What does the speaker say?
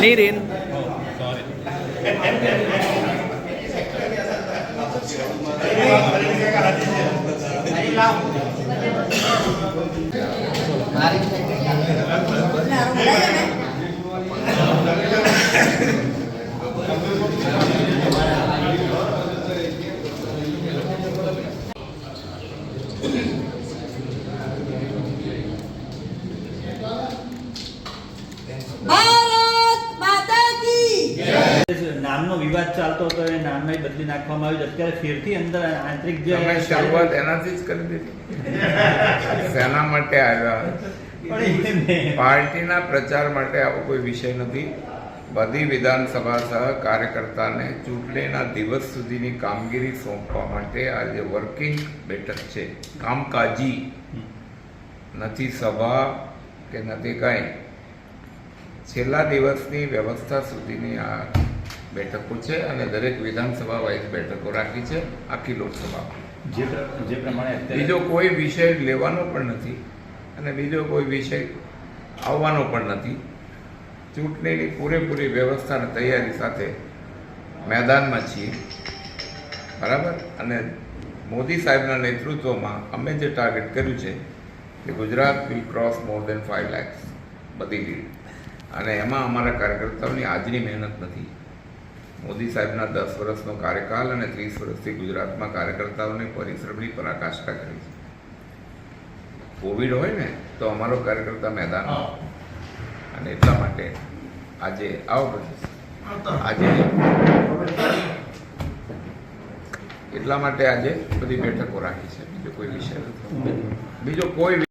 Nirin. Oh. Thank you. નામનો વિવાદ ચાલતો હતો એ નામે બદલી નાખવામાં આવ્યું અત્યારે ફેરથી અંદર આંતરિક જે તમે શરૂઆત એનાથી જ કરી દીધી. શેના માટે આવ્યા. પાર્ટીના પ્રચાર માટે આવો કોઈ વિષય નથી. બધી વિધાનસભા સહ કાર્યકર્તાને ચૂંટણીના દિવસ સુધીની કામગીરી સોંપવા માટે આજે વર્કિંગ બેઠક છે. કામકાજી. નથી સભા કે નથી કાંઈ. છેલ્લા દિવસની વ્યવસ્થા સુધીની આ બેઠકો છે અને દરેક વિધાનસભા વાઇઝ બેઠકો રાખી છે આખી લોકસભામાં. જે જે પ્રમાણે બીજો કોઈ વિષય લેવાનો પણ નથી અને બીજો કોઈ વિષય આવવાનો પણ નથી. ચૂંટણીની પૂરેપૂરી વ્યવસ્થા અને તૈયારી સાથે મેદાનમાં છીએ. બરાબર? અને મોદી સાહેબના નેતૃત્વમાં અમે જે ટાર્ગેટ કર્યું છે કે Gujarat will cross more than five lakhs. બધી લીડ અને એમાં અમારા કાર્યકર્તાઓની આજની મહેનત નથી. મોદી સાહેબના દસ વર્ષનો કાર્યકાલ અને ત્રીસ વર્ષથી ગુજરાતમાં કાર્યકર્તાઓને પરિશ્રમની પરાકાષ્ઠા કરી છે. કોવિડ હોય ને તો અમારો કાર્યકર્તા મેદાન અને એટલા માટે આજે આવો આજે એટલા માટે આજે બધી બેઠકો રાખી છે. બીજો કોઈ વિષય નથી. બીજો કોઈ